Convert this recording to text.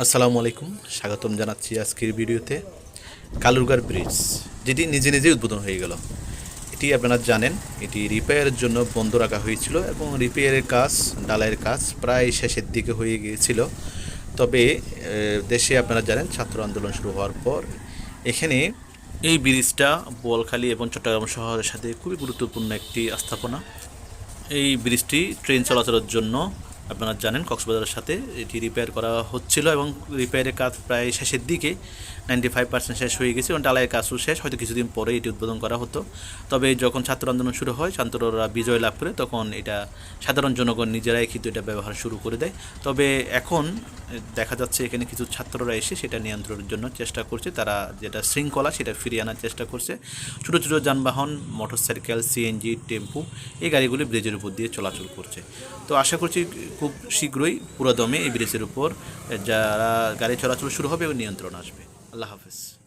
আসসালামু আলাইকুম, স্বাগতম জানাচ্ছি আজকের ভিডিওতে কালুরগার ব্রিজ, যেটি নিজে নিজেই উদ্বোধন হয়ে গেল। এটি আপনারা জানেন, এটি রিপেয়ারের জন্য বন্ধ রাখা হয়েছিল এবং রিপেয়ারের কাজ ডালাইয়ের কাজ প্রায় শেষের দিকে হয়ে গিয়েছিল। তবে দেশে আপনারা জানেন, ছাত্র আন্দোলন শুরু হওয়ার পর এখানে এই ব্রিজটা বোয়ালখালী এবং চট্টগ্রাম শহরের সাথে খুবই গুরুত্বপূর্ণ একটি স্থাপনা। এই ব্রিজটি ট্রেন চলাচলের জন্য আপনারা জানেন, কক্সবাজারের সাথে এটি রিপেয়ার করা হচ্ছিল এবং রিপেয়ারের কাজ প্রায় শেষের দিকে নাইনটি ফাইভ পার্সেন্ট শেষ হয়ে গেছে এবং ডালাইয়ের কাজও শেষ। হয়তো কিছুদিন পরে এটি উদ্বোধন করা হতো। তবে যখন ছাত্র আন্দোলন শুরু হয়, ছাত্ররা বিজয় লাভ করে, তখন এটা সাধারণ জনগণ নিজেরাই কিন্তু এটা ব্যবহার শুরু করে দেয়। তবে এখন দেখা যাচ্ছে এখানে কিছু ছাত্ররা এসে সেটা নিয়ন্ত্রণের জন্য চেষ্টা করছে। তারা যেটা শৃঙ্খলা, সেটা ফিরিয়ে আনার চেষ্টা করছে। ছোটো ছোটো যানবাহন, মোটরসাইকেল, সিএনজি, টেম্পু, এই গাড়িগুলি ব্রিজের উপর দিয়ে চলাচল করছে। তো আশা করছি খুব শীঘ্রই পুরোদমে এই ব্রিজের উপর, যারা গাড়ি চলাচল শুরু হবে এবং নিয়ন্ত্রণ আসবে। আল্লাহ হাফেজ।